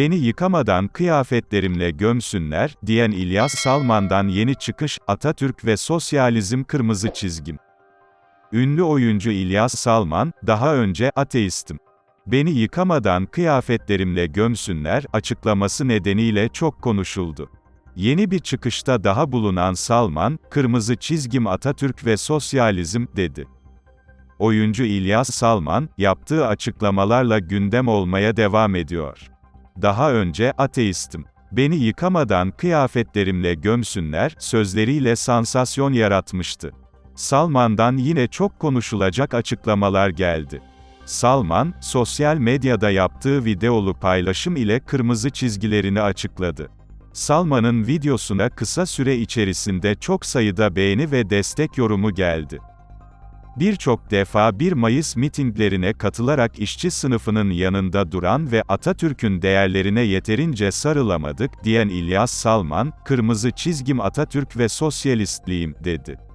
Beni yıkamadan kıyafetlerimle gömsünler, diyen İlyas Salman'dan yeni çıkış, Atatürk ve sosyalizm kırmızı çizgim. Ünlü oyuncu İlyas Salman, daha önce ateistim. Beni yıkamadan kıyafetlerimle gömsünler açıklaması nedeniyle çok konuşuldu. Yeni bir çıkışta daha bulunan Salman, kırmızı çizgim Atatürk ve sosyalizm, dedi. Oyuncu İlyas Salman, yaptığı açıklamalarla gündem olmaya devam ediyor. Daha önce ateistim. Beni yıkamadan kıyafetlerimle gömsünler sözleriyle sansasyon yaratmıştı. Salman'dan yine çok konuşulacak açıklamalar geldi. Salman, sosyal medyada yaptığı videolu paylaşım ile kırmızı çizgilerini açıkladı. Salman'ın videosuna kısa süre içerisinde çok sayıda beğeni ve destek yorumu geldi. Birçok defa 1 Mayıs mitinglerine katılarak işçi sınıfının yanında duran ve Atatürk'ün değerlerine yeterince sarılamadık diyen İlyas Salman, kırmızı çizgim Atatürk ve sosyalistliğim, dedi.